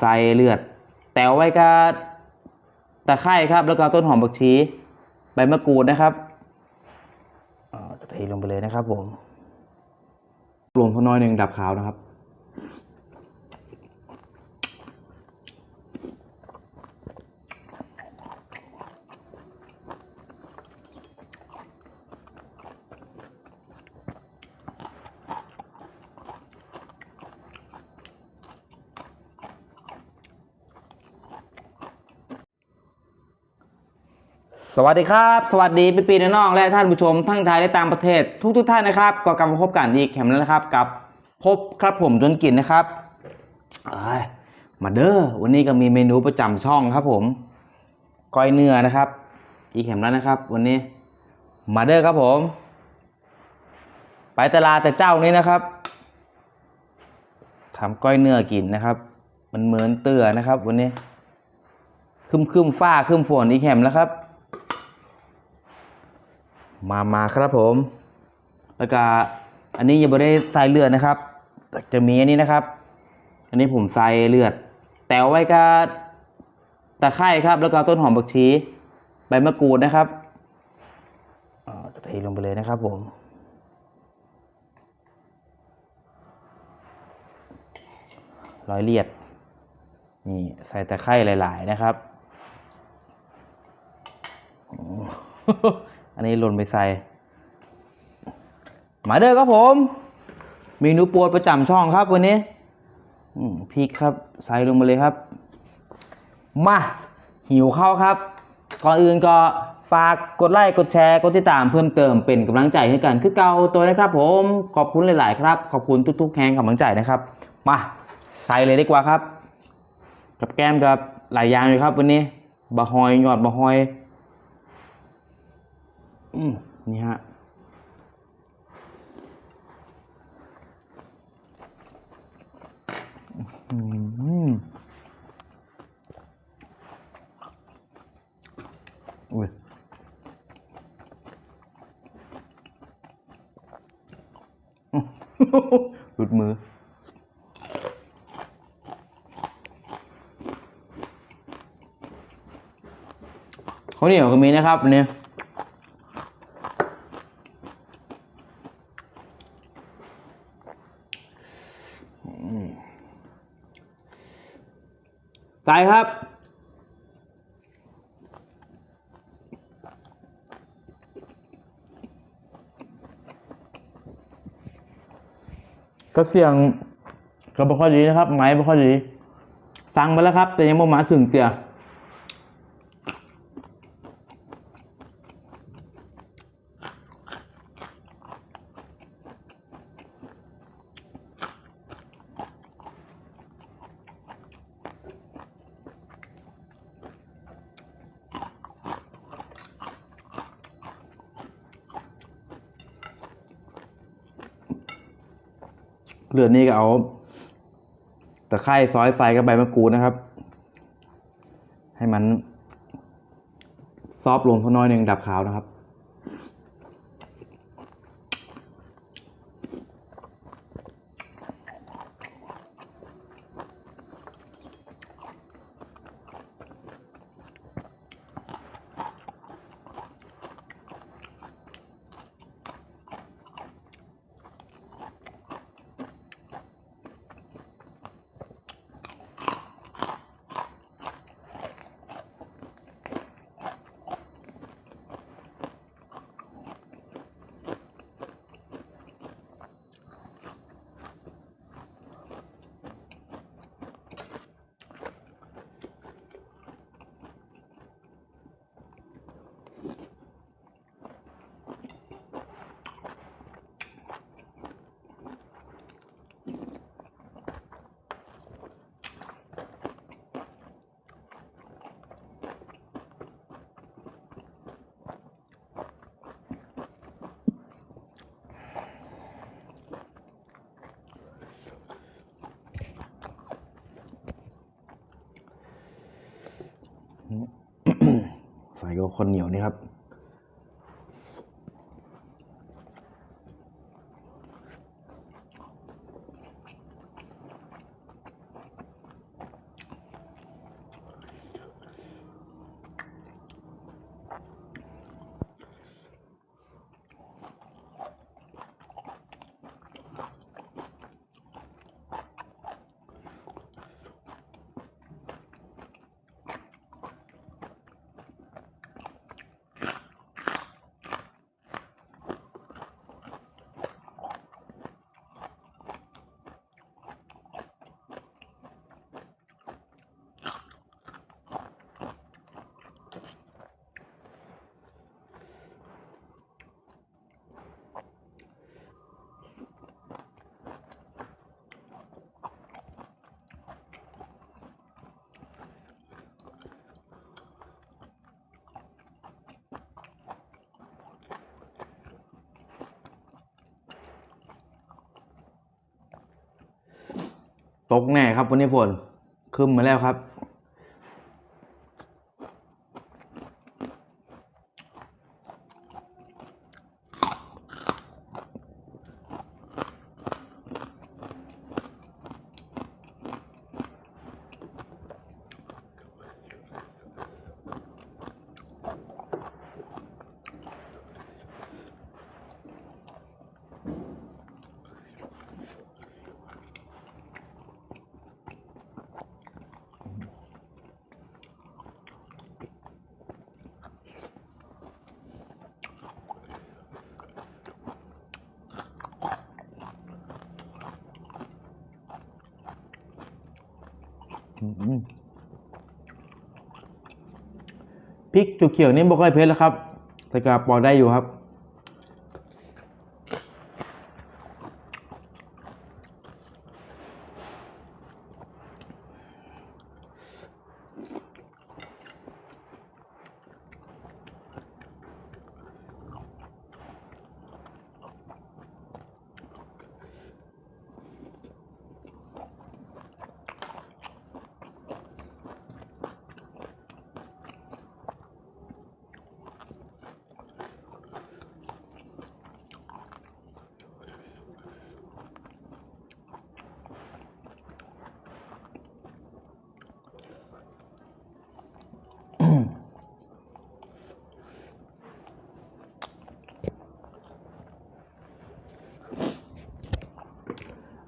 ใส่เลือด แต่ไว้ก็ตะไคร้ครับ แล้วก็ต้นหอมบักชี ใบมะกรูดนะครับอ่าจะเทลงไปเลยนะครับผมรวมเขาน้อยหนึ่งดับขาวนะครับ สวัสดีครับ สวัสดีพี่ปีน้องๆและท่านผู้ชมทั้งไทยและต่างประเทศทุกๆทท่านนะครับ ก็กลับมาพบกันอีกแข่งแล้วนะครับ กับพบครับผมจนกินนะครับมาเด้อวันนี้ก็มีเมนูประจำช่องครับ ผมก้อยเนื้อนะครับ อีกแข่งแล้วนะครับ วันนี้มาเด้อครับผม ไปตลาดแต่เจ้านี้นะครับทำก้อยเนื้อกินนะครับ มันเหมือนเตือนะครับ วันนี้คึมคึมๆฟ้าคึมฝนอีกแหมแล้วครับ มามาครับผม แล้วก็อันนี้ยังไม่ได้ใส่เลือดนะครับ จะมีอันนี้นะครับ อันนี้ผมใส่เลือด แต่ไว้ก็ตะไคร้ครับ แล้วก็ต้นหอมบักชีใบมะกรูดนะครับจะเทลงไปเลยนะครับผมร้อยเลียด นี่ใส่ตะไคร้หลาย ๆ นะครับ อันนี้หล่นไปใส่ มาเด้อครับผม เมนูโปรดประจำช่องครับวันนี้พริกครับ ใส่ลงมาเลยครับ มา หิวข้าวครับ ก่อนอื่นก็ฝากกดไลค์กดแชร์กดติดตามเพิ่มเติมเป็นกำลังใจให้กันคือเก่าตัวนะครับผมขอบคุณหลาย ๆ ครับ ขอบคุณทุก ๆแรงกำลังใจนะครับ มาใส่เลยดีกว่าครับ กับแก้มกับหลายอย่างเลยครับวันนี้บะฮอยยอดบะฮอย นี่ฮะอืมอุ้ยหลุดมือ เขาวเหนียวก็มีนะครับวัน ตายครับ ก็เสียงก็ไม่ค่อยดีนะครับ ไม้ไม่ค่อยดีสั่งไปแล้วครับ แต่ยังไม่มาถึงเตีย เลือดนี้ก็เอาตะไคร้ซอยไฟกับใบมะกรูดนะครับ ให้มันซอฟลงสักน้อยหนึ่งดับขาวนะครับ ใส่กับคนเหนียวนี่ครับ ตกแน่ครับวันนี้ฝนขึ้นมาแล้วครับ พริกเขียวๆนี่บ่ค่อยเผ็ดแล้วครับแต่ก็ปอได้อยู่ครับ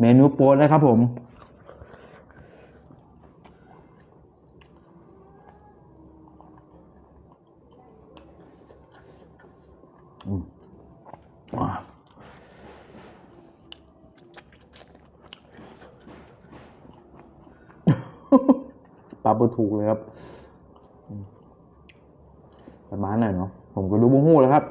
เมนูโปรดนะครับผมอืมอ่าปลาปูถูกเลยครับอืมประมาณไหนเนาะผมก็รู้บุ้งหูแล้วครับ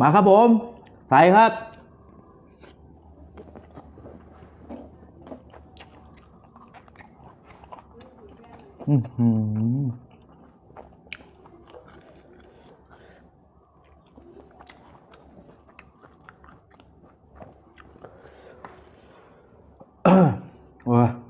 มาครับผม ใส่ครับ อืมหือเอ้อโอ้ยอื้อหือ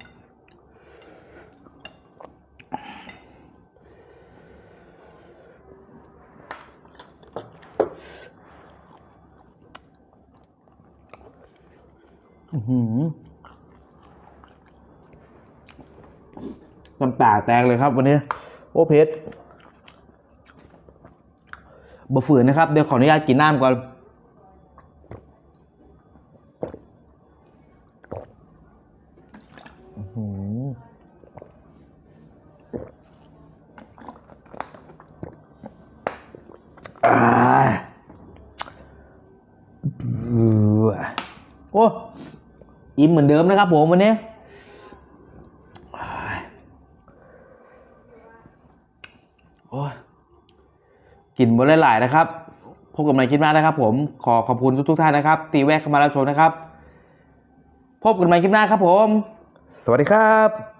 น้ำตาแตกเลยครับวันนี้ โอ้เพชรบ่ฝืนนะครับ เดี๋ยวขออนุญาตกินน้ำก่อนโอ้ อิ่มเหมือนเดิมนะครับผมวันนี้โอ้ยกินบนหลาย ๆ นะครับพบกับนายคิดมากนะครับ ผมขอขอบคุณทุก ๆ ท่านนะครับ ตีแวกเข้ามารับชมนะครับ พบกันใหม่คลิปหน้าครับผม สวัสดีครับ